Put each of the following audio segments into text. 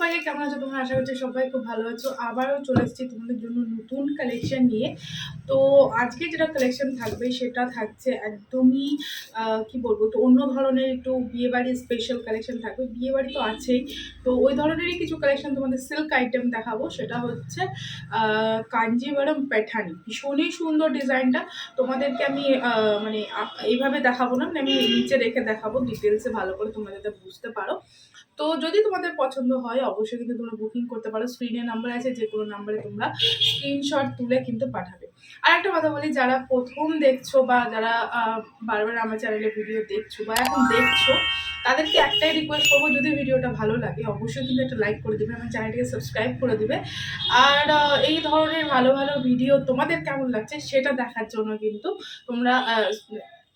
সবাইকে কেমন আছো? তোমরা আশা করছি সবাই খুব ভালো আছো। আবারও চলে এসেছি তোমাদের জন্য নতুন কালেকশন নিয়ে। তো আজকে যেটা কালেকশন থাকবে সেটা থাকছে একদমই কি বলব? তো অন্য ধরনের একটু বিয়েবাড়ির স্পেশাল কালেকশন থাকবে। বিয়েবাড়ি তো আছেই। তো ওই ধরনেরই কিছু কালেকশন তোমাদের সিল্ক আইটেম দেখাবো। সেটা হচ্ছে আহ, কাঞ্জিভারম পেঠানি। ভীষণই সুন্দর ডিজাইনটা। তোমাদেরকে আমি মানে এইভাবে দেখাবো না। মানে আমি নিচে রেখে দেখাবো। ডিটেলসে ভালো করে যাতে বুঝতে পারো। তো যদি তোমাদের পছন্দ হয় অবশ্যই কিন্তু তোমরা বুকিং করতে পারো। স্ক্রিনে নাম্বার আছে, যে কোনো নাম্বারে তোমরা স্ক্রিনশট তুলে কিন্তু পাঠাবে। আর একটা কথা বলি, যারা প্রথম দেখছ বা যারা বারবার আমার চ্যানেলে ভিডিও দেখছ বা এখন দেখছ, তাদেরকে একটাই রিকোয়েস্ট করব, যদি ভিডিওটা ভালো লাগে, অবশ্যই কিন্তু একটা লাইক করে দেবে, আমার চ্যানেলটিকে সাবস্ক্রাইব করে দিবে। আর এই ধরনের ভালো ভালো ভিডিও তোমাদের কেমন লাগছে, সেটা দেখার জন্য কিন্তু তোমরা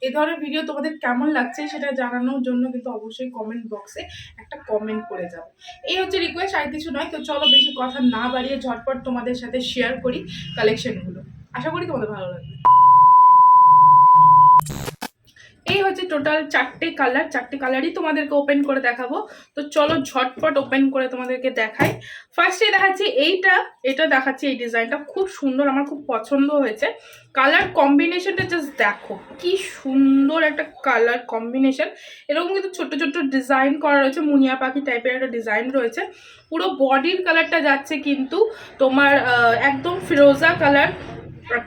এই ধরনের ভিডিও তোমাদের কেমন লাগছে সেটা জানানোর জন্য কিন্তু অবশ্যই কমেন্ট বক্সে একটা কমেন্ট করে যাও। এই হচ্ছে রিকোয়েস্ট আর কিছু নয়। তো চলো বেশি কথা না বাড়িয়ে ঝটপট তোমাদের সাথে শেয়ার করি কালেকশনগুলো আশা করি তোমাদের ভালো লাগবে। এই হচ্ছে টোটাল চারটে কালার চারটে কালারই তোমাদেরকে ওপেন করে দেখাবো। তো চলো ঝটপট ওপেন করে তোমাদেরকে দেখাই। ফার্স্টে দেখাচ্ছি এইটা, এটা দেখাচ্ছি এই ডিজাইনটা খুব সুন্দর, আমার খুব পছন্দ হয়েছে। কালার কম্বিনেশনটা জাস্ট দেখো, কি সুন্দর একটা কালার কম্বিনেশন এরকম কিন্তু ছোট্ট ছোট্ট ডিজাইন করা রয়েছে, মুনিয়া পাখি টাইপের একটা ডিজাইন রয়েছে। পুরো বডির কালারটা যাচ্ছে কিন্তু তোমার একদম ফিরোজা কালার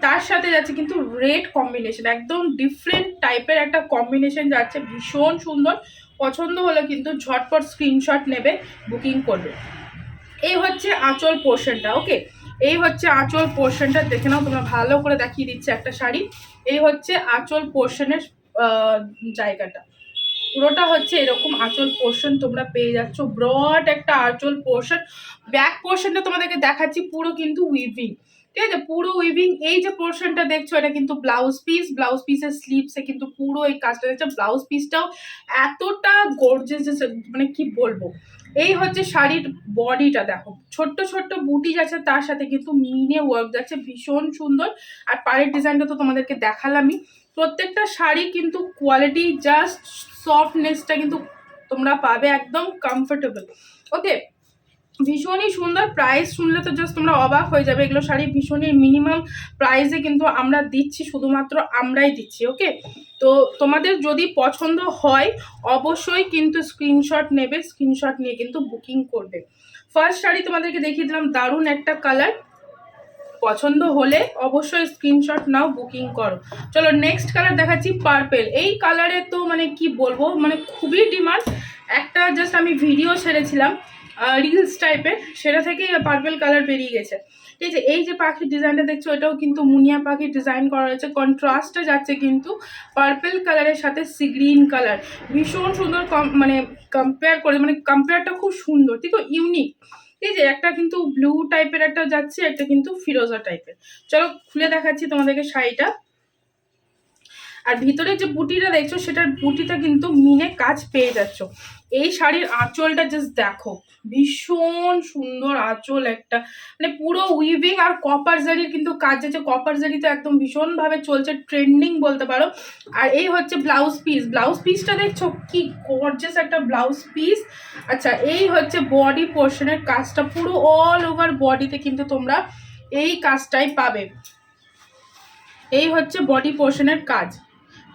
তার সাথে যাচ্ছে কিন্তু রেড কম্বিনেশন একদম ডিফারেন্ট টাইপের একটা কম্বিনেশন যাচ্ছে। ভীষণ সুন্দর। পছন্দ হলে কিন্তু ঝটপট স্ক্রিনশট নেবে বুকিং করবে। এই হচ্ছে আঁচল পোর্শনটা ওকে এই হচ্ছে আঁচল পোর্শনটা দেখে নাও তোমরা ভালো করে দেখিয়ে দিচ্ছে একটা শাড়ি। এই হচ্ছে আঁচল পোর্শনের জায়গাটা। পুরোটা হচ্ছে এরকম আঁচল পোর্শন তোমরা পেয়ে যাচ্ছ। ব্রড একটা আঁচল পোর্শন ব্যাক পোর্শনটা তোমাদেরকে দেখাচ্ছি, পুরো কিন্তু উইভিং ঠিক আছে? পুরো উইভিং এই যে পোর্শনটা দেখছ, এটা কিন্তু ব্লাউজ পিস ব্লাউজ পিসের স্লিভসে কিন্তু পুরো এই কাজটা দেখছ। ব্লাউজ পিসটাও এতটা গর্জেস মানে কি বলব? এই হচ্ছে শাড়ির বডিটা দেখো। ছোট্ট ছোট্ট বুটি যাচ্ছে তার সাথে কিন্তু মিনে ওয়ার্ক যাচ্ছে, ভীষণ সুন্দর। আর পাড়ের ডিজাইনটা তো তোমাদেরকে দেখালামই। প্রত্যেকটা শাড়ি কিন্তু কোয়ালিটি জাস্ট সফটনেসটা কিন্তু তোমরা পাবে একদম কমফোর্টেবল ওকে ভীষণই সুন্দর প্রাইস শুনলে তো জাস্ট তোমরা অবাক হয়ে যাবে। এগুলো শাড়ি ভীষণই মিনিমাম প্রাইসে কিন্তু আমরা দিচ্ছি, শুধুমাত্র আমরাই দিচ্ছি ওকে তো তোমাদের যদি পছন্দ হয়, অবশ্যই কিন্তু স্ক্রিনশট নেবে স্ক্রিনশট নিয়ে কিন্তু বুকিং করবে। ফার্স্ট শাড়ি তোমাদেরকে দেখিয়ে দিলাম, দারুণ একটা কালার পছন্দ হলে অবশ্যই স্ক্রিনশট নাও বুকিং করো। চলো নেক্সট কালার দেখাচ্ছি পার্পেল এই কালারে তো মানে কি বলব মানে খুবই ডিমান্ড একটা জাস্ট আমি ভিডিও ছেড়েছিলাম। রিলস টাইপের সেটা থেকে পার্পেল কালার বেরিয়ে গেছে। ঠিক আছে, এই যে পাখির ডিজাইনটা দেখছ, এটাও কিন্তু মুনিয়া পাখির ডিজাইন করা হয়েছে। কন্ট্রাস্টটা যাচ্ছে কিন্তু পার্পেল কালারের সাথে সি গ্রিন কালার ভীষণ সুন্দর কম মানে কম্পেয়ার করে মানে কম্পেয়ারটা খুব সুন্দর, ঠিক আছে? ইউনিক ঠিক আছে একটা কিন্তু ব্লু টাইপের একটা যাচ্ছে, একটা কিন্তু ফিরোজা টাইপের চলো, খুলে দেখাচ্ছি তোমাদেরকে শাড়িটা। আর ভিতরে যে বুটিটা দেখছ, সেটার বুটিটা কিন্তু মিনে কাজ পেয়ে যাচ্ছ। এই শাড়ির আঁচলটা জাস্ট দেখো, ভীষণ সুন্দর আঁচল একটা। মানে পুরো উইভিং আর কপার জারির কিন্তু কাজ আছে। কপার জারি তো একদম ভীষণভাবে চলছে ট্রেন্ডিং বলতে পারো। আর এই হচ্ছে ব্লাউজ পিস ব্লাউজ পিসটা দেখছ, কি গর্জেস একটা ব্লাউজ পিস আচ্ছা এই হচ্ছে বডি পোর্শনের কাজটা পুরো অল ওভার বডিতে কিন্তু তোমরা এই কাজটাই পাবে। এই হচ্ছে বডি পোর্শনের কাজ।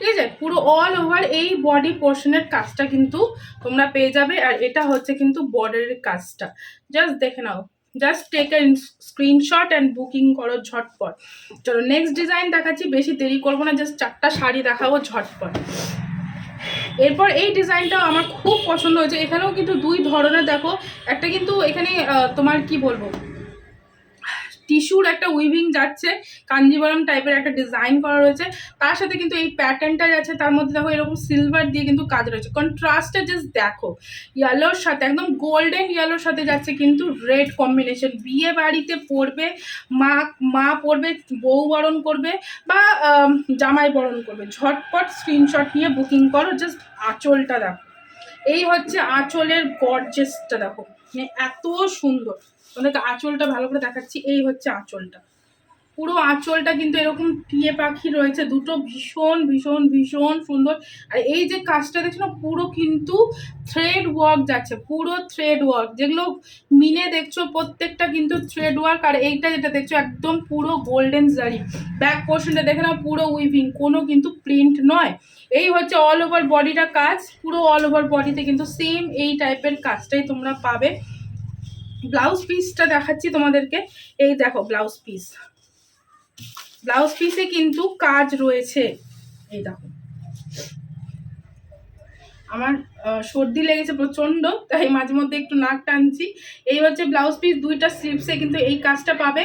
ঠিক আছে? পুরো অল ওভার এই বডি পোর্শনের কাজটা কিন্তু তোমরা পেয়ে যাবে আর এটা হচ্ছে কিন্তু বর্ডারের কাজটা। জাস্ট দেখে নাও। Just take a screenshot and booking করো ঝটপট। চলো নেক্সট ডিজাইন দেখাচ্ছি, বেশি দেরি করব না জাস্ট চারটা শাড়ি দেখাবো ঝটপট। এরপর এই ডিজাইনটাও আমার খুব পছন্দ হয়েছে। এখানেও কিন্তু দুই ধরনের, দেখো। একটা কিন্তু এখানে তোমার কি বলব? টিস্যুর একটা উইভিং যাচ্ছে, কাঞ্জিবরম টাইপের একটা ডিজাইন করা রয়েছে। তার সাথে কিন্তু এই প্যাটার্নটা যাচ্ছে তার মধ্যে দেখো এরকম সিলভার দিয়ে কিন্তু কাজ রয়েছে। কন্ট্রাস্টটা জাস্ট দেখো ইয়েলোর সাথে, একদম গোল্ডেন ইয়েলোর সাথে যাচ্ছে কিন্তু রেড কম্বিনেশন বিয়ে বাড়িতে পরবে, মা মা পরবে, বউ বরণ করবে বা জামাই বরণ করবে। ঝটপট স্ক্রিনশট নিয়ে বুকিং করো জাস্ট আঁচলটা দেখো। এই হচ্ছে আঁচলের গর্জেসটা দেখো। মানে এত সুন্দর। তোমাদেরকে আঁচলটা ভালো করে দেখাচ্ছি। এই হচ্ছে আঁচলটা। পুরো আঁচলটা কিন্তু এরকম টিয়ে পাখি রয়েছে, দুটো ভীষণ ভীষণ ভীষণ সুন্দর। আর এই যে কাজটা দেখছ না, পুরো কিন্তু থ্রেড ওয়ার্ক যাচ্ছে, পুরো থ্রেড ওয়ার্ক যেগুলো মিনে দেখছ, প্রত্যেকটা কিন্তু থ্রেড ওয়ার্ক আর এইটা যেটা দেখছ, একদম পুরো গোল্ডেন জারি ব্যাক পোর্শনটা দেখে না পুরো উইভিং কোনো কিন্তু প্রিন্ট নয়। এই হচ্ছে অল ওভার বডিটা কাজ, পুরো অল ওভার বডিতে কিন্তু সেম এই টাইপের কাজটাই তোমরা পাবে। ব্লাউজ পিসটা দেখাচ্ছি তোমাদেরকে, এই দেখো ব্লাউজ পিস ব্লাউজ পিসে কিন্তু কাজ রয়েছে। এই দেখো। আমার সর্দি লেগেছে প্রচণ্ড তাই মাঝে মধ্যে একটু নাক টানছি। এই হচ্ছে ব্লাউজ পিস, দুইটা স্লিপসে কিন্তু এই কাজটা পাবে।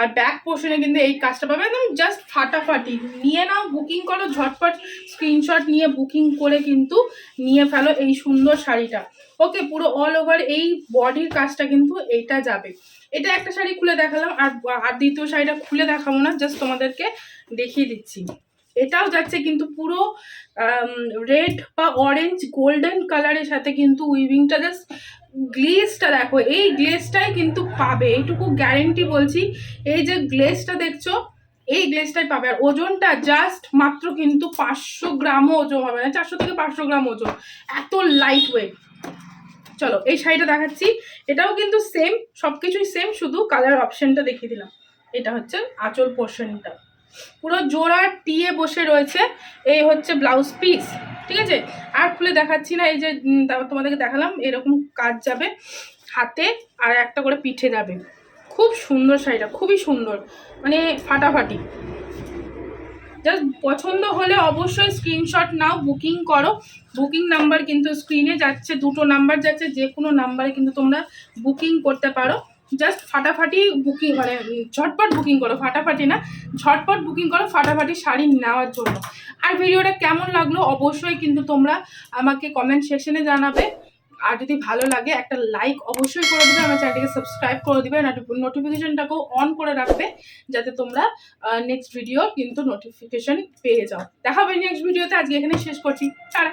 আর ব্যাক পোর্শনে কিন্তু এই কাজটা পাবে। একদম জাস্ট ফাটাফাটি। নিয়ে নাও বুকিং করো, ঝটপট স্ক্রিনশট নিয়ে বুকিং করে কিন্তু নিয়ে ফেলো এই সুন্দর শাড়িটা। ওকে পুরো অল ওভার এই বডির কাজটা কিন্তু এটা যাবে। এটা একটা শাড়ি খুলে দেখালাম, আর আর দ্বিতীয় শাড়িটা খুলে দেখাবো না জাস্ট তোমাদেরকে দেখিয়ে দিচ্ছি। এটাও যাচ্ছে কিন্তু পুরো রেড বা অরেঞ্জ গোল্ডেন কালারের সাথে কিন্তু উইভিংটা জাস্ট গ্লেজটা দেখো, এই গ্লেজটাই কিন্তু পাবে, এইটুকু গ্যারেন্টি বলছি। এই যে গ্লেজটা দেখছ, এই গ্লেজটাই পাবে। আর ওজনটা জাস্ট মাত্র কিন্তু পাঁচশো গ্রামও ওজন হবে না, চারশো থেকে পাঁচশো গ্রাম ওজন। এত লাইট ওয়েট চলো, এই শাড়িটা দেখাচ্ছি। এটাও কিন্তু সেম সব কিছুই সেম শুধু কালার অপশনটা দেখিয়ে দিলাম। এটা হচ্ছে আঁচল পোর্শনটা পুরো জোড়া টিয়ে বসে রয়েছে। এই হচ্ছে ব্লাউজ পিস ঠিক আছে? আর খুলে দেখাচ্ছি না, এই যে তোমাদেরকে দেখালাম, এরকম কাজ যাবে হাতে আর একটা করে পিঠে যাবে। খুব সুন্দর শাড়িটা, খুবই সুন্দর মানে ফাটাফাটি। জাস্ট পছন্দ হলে অবশ্যই স্ক্রিনশট নাও বুকিং করো। বুকিং নাম্বার কিন্তু স্ক্রিনে যাচ্ছে, দুটো নাম্বার যাচ্ছে যে কোনো নাম্বারে কিন্তু তোমরা বুকিং করতে পারো। জাস্ট ফাটাফাটি বুকিং মানে ঝটপট বুকিং করো, ফাটাফাটি না, ঝটপট বুকিং করো, ফাটাফাটি শাড়ি নেওয়ার জন্য। আর ভিডিওটা কেমন লাগল অবশ্যই কিন্তু তোমরা আমাকে কমেন্ট সেকশনে জানাবে। আর যদি ভালো লাগে, একটা লাইক অবশ্যই করে দেবে, আমার চ্যানেলটিকে সাবস্ক্রাইব করে দিবে নোটিফিকেশনটাকেও অন করে রাখবে, যাতে তোমরা নেক্সট ভিডিও কিন্তু নোটিফিকেশন পেয়ে যাও। দেখা হবে নেক্সট ভিডিওতে আজকে এখানে শেষ করছি। টাটা!